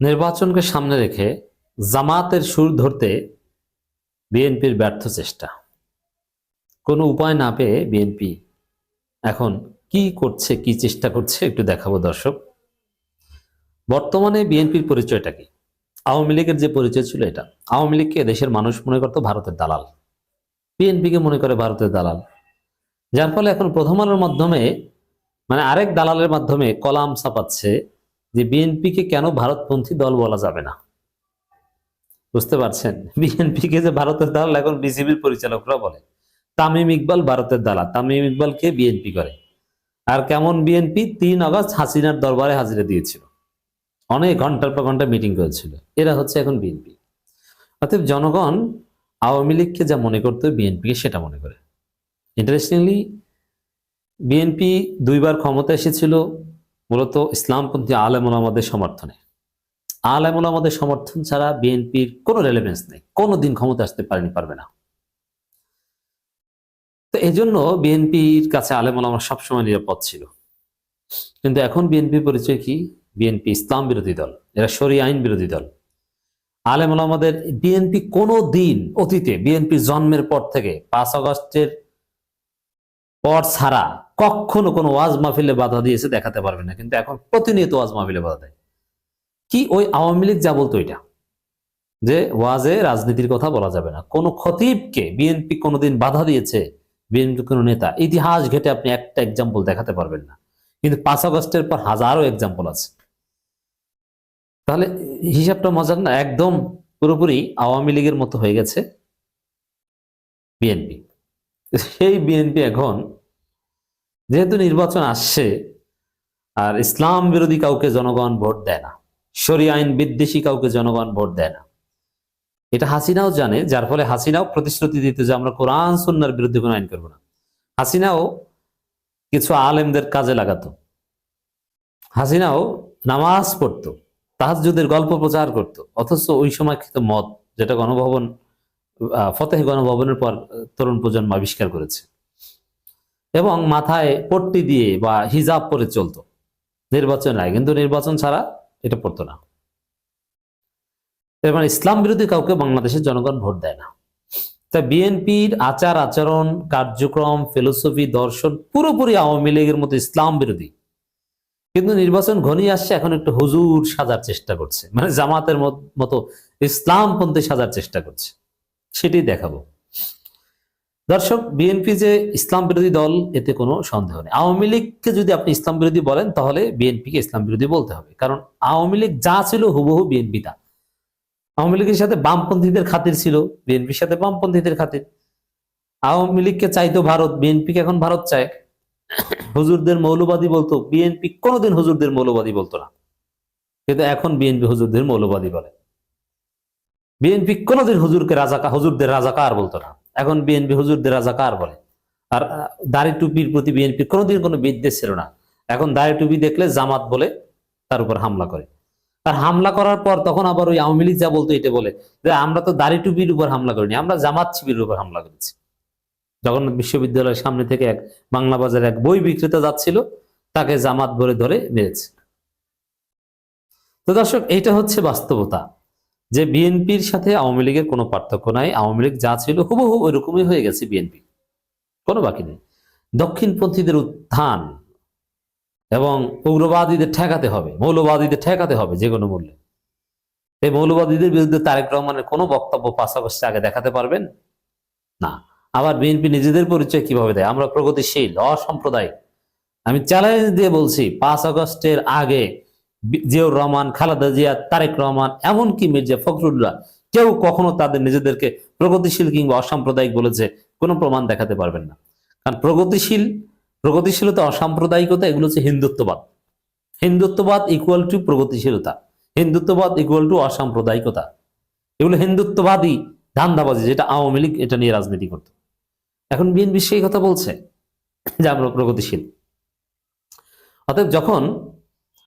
নির্বাচনকে সামনে রেখে জামাতের সুর ধরতে বিএনপির ব্যর্থ চেষ্টা। কোনো উপায় না পেয়ে বিএনপি এখন কি করছে, কি চেষ্টা করছে একটু দেখাবো দর্শক। বর্তমানে বিএনপির পরিচয়টা কি? আওয়ামী লীগের যে পরিচয় ছিল এটা। আওয়ামী লীগকে দেশের মানুষ মনে করতো ভারতের দালাল। বিএনপিকে মনে করে ভারতের দালাল। যার ফলে এখন প্রথম আলোর মাধ্যমে মানে আরেক দালালের মাধ্যমে কলাম ছাপাচ্ছে যে বিএনপিকে কেন ভারতপন্থী দল বলা যাবে না? বুঝতে পারছেন? বিএনপিকে যে ভারতের দালাল এখন বিসিবির পরিচালকরা বলে। তামিম ইকবাল ভারতের দালাল। তামিম ইকবালকে বিএনপি করে? আর কেমন বিএনপি? তিন আগস্ট হাসিনার দরবারে হাজিরা দিয়েছিল। অনেক ঘণ্টার পর ঘণ্টা মিটিং করেছিল। এরা হচ্ছে এখন বিএনপি। অতএব জনগণ আওয়ামী লীগকে যা মনে করতো বিএনপিকে সেটা মনে করে। ইন্টারেস্টিংলি বিএনপি দুইবার ক্ষমতা এসেছিল। মূলত ইসলামপন্থী আলেমুল আমাদের সমর্থনে। আলেমুল আমাদের সমর্থন ছাড়া বিএনপির কোনো রেলেভেন্স নেই। কোনো দিন ক্ষমতা আসতে পারেনি, পারবে না। তো এই জন্য বিএনপির কাছে আলেমুল আমার সবসময় নিরাপদ ছিল। কিন্তু এখন বিএনপির পরিচয় কি? বিএনপি ইসলাম বিরোধী দল, এরা সরি আইন বিরোধী দল। আলেমুল আমাদের বিএনপি কোনো দিন অতীতে বিএনপি জন্মের পর থেকে, পাঁচ আগস্টের পর ছাড়া কখনো কোনো ওয়াজ মাহফিলে বাধা দিয়েছে দেখাতে পারবে না। কিন্তু এখন প্রতিনিয়ত ওয়াজ মাহফিলে বাধা দেয়। কি ওই আওয়ামী লীগ যা বলতো এটা? যে ওয়াজে রাজনীতির কথা বলা যাবে না। কোন খতিবকে বিএনপি কোনোদিন বাধা দিয়েছে বিএনপি কোনো নেতা, ইতিহাস ঘেটে আপনি একটা এক্সাম্পল দেখাতে পারবেন না। কিন্তু পাঁচ আগস্টের পর হাজারো এক্সাম্পল আছে। তাহলে হিসাবটা মজার না? একদম পুরোপুরি আওয়ামী লীগের মতো হয়ে গেছে বিএনপি সেই বিএনপি এখন যেহেতু নির্বাচন আসছে, আর ইসলাম বিরোধী কাউকে জনগণ ভোট দেয় না সরি আইন বিদ্বেষী কাউকে জনগণ ভোট দেয় না। এটা হাসিনাও জানে, যার ফলে হাসিনাও প্রতিশ্রুতি দিত যে আমরা কোরআন, সুন্নার বিরুদ্ধে কোনো আইন করব না। হাসিনাও কিছু আলেমদের কাজে লাগাতো। হাসিনাও নামাজ পড়তো তাহাজুদের গল্প প্রচার করত, অথচ ওই সময় খেত মদ, যেটা গণভবন ফতেহ গণভবনের পর তরুণ প্রজন্ম আবিষ্কার করেছে। এবং মাথায় পট্টি দিয়ে বা হিজাব পরে চলতো। নির্বাচন আগে কিন্তু নির্বাচন ছাড়া এটা পড়তো না। মানে ইসলাম বিরোধী কাউকে বাংলাদেশের জনগণ ভোট দেয় না। তা বিএনপির আচার আচরণ, কার্যক্রম, ফিলোসফি, দর্শন পুরোপুরি আওয়ামী লীগের মতো ইসলাম বিরোধী। কিন্তু নির্বাচন ঘনিয়ে আসছে, এখন একটু হুজুর সাজার চেষ্টা করছে। মানে জামাতের মত- ইসলামপন্থী সাজার চেষ্টা করছে। সেটাই দেখাবো। দর্শক বিএনপি যে ইসলাম বিরোধী দল, এতে কোনো সন্দেহ নেই। আওয়ামী লীগকে যদি আপনি ইসলাম বিরোধী বলেন, তাহলে বিএনপিকে ইসলাম বিরোধী বলতে হবে। কারণ আওয়ামী লীগ যা ছিল, হুবহু বিএনপি তা। আওয়ামী লীগের সাথে বামপন্থীদের খাতির ছিল বিএনপির সাথে বামপন্থীদের খাতির। আওয়ামী লীগকে চাইতো ভারত বিএনপিকে এখন ভারত চায়। হুজুরদের মৌলবাদী বলতো বিএনপি কোনোদিন হুজুরদের মৌলবাদী বলতো না। কিন্তু এখন বিএনপি হুজুরদের মৌলবাদী বলে। বিএনপি কোনোদিন হুজুরকে রাজাকা হুজুরদের রাজাকার বলতো না। এখন বিএনপি হুজুরদের রাজাকার বলে? আর দাড়ি টুপির প্রতি বিএনপি কোনোদিন কোনো বিদ্বেষ ছিল না। এখন দাড়ি টুপি দেখলে জামাত বলে তার উপর হামলা করে। আর হামলা করার পর তখন আবার ওই আওয়ামী লীগ যা বলতো এটা বলে যে আমরা তো দাড়ি টুপির উপর হামলা করিনি, আমরা জামাত শিবিরের উপর হামলা করেছি। জগন্নাথ বিশ্ববিদ্যালয়ের সামনে থেকে এক বাংলা বাজারে এক বই বিক্রেতা যাচ্ছিল, তাকে জামাত বলে ধরে মেরেছে। তো দর্শক, এইটা হচ্ছে বাস্তবতা। যে বিএনপির সাথে আওয়ামী লীগের কোনো পার্থক্য নাই, আওয়ামী লীগ যা ছিল হুবহু ওই হয়ে গেছে বিএনপি। কোনো বাকি নেই। দক্ষিণপন্থীদের উত্থান এবং উগ্রবাদীদের ঠেকাতে হবে, মৌলবাদীদের ঠেকাতে হবে যে কোনো মূল্যে। এই মৌলবাদীদের বিরুদ্ধে তারেক রহমানের কোনো বক্তব্য আগস্টে আগে দেখাতে পারবেন? না। আবার বিএনপি নিজেদের পরিচয় কীভাবে দেয়? আমরা প্রগতিশীল, অসাম্প্রদায়িক। আমি চ্যালেঞ্জ দিয়ে বলছি, পাঁচ আগস্টের আগে জিয়াউর রহমান, খালেদা জিয়া, তারেক রহমান, এমনকি মির্জা ফখরুল্লাহ, কেউ কখনো তাদের নিজেদেরকে প্রগতিশীল কিংবা অসাম্প্রদায়িক বলেছে, কোনো প্রমাণ দেখাতে পারবেন না। কারণ প্রগতিশীল, প্রগতিশীলতা, অসাম্প্রদায়িকতা, এগুলো হচ্ছে হিন্দুত্ববাদ। হিন্দুত্ববাদ ইকুয়াল টু প্রগতিশীলতা, হিন্দুত্ববাদ ইকুয়াল টু অসাম্প্রদায়িকতা। এগুলো হিন্দুত্ববাদী ধান্দাবাজি, যেটা আওয়ামী লীগ এটা নিয়ে রাজনীতি করত। এখন বিএনপি সেই কথা বলছে যে আমরা প্রগতিশীল। অতএব যখন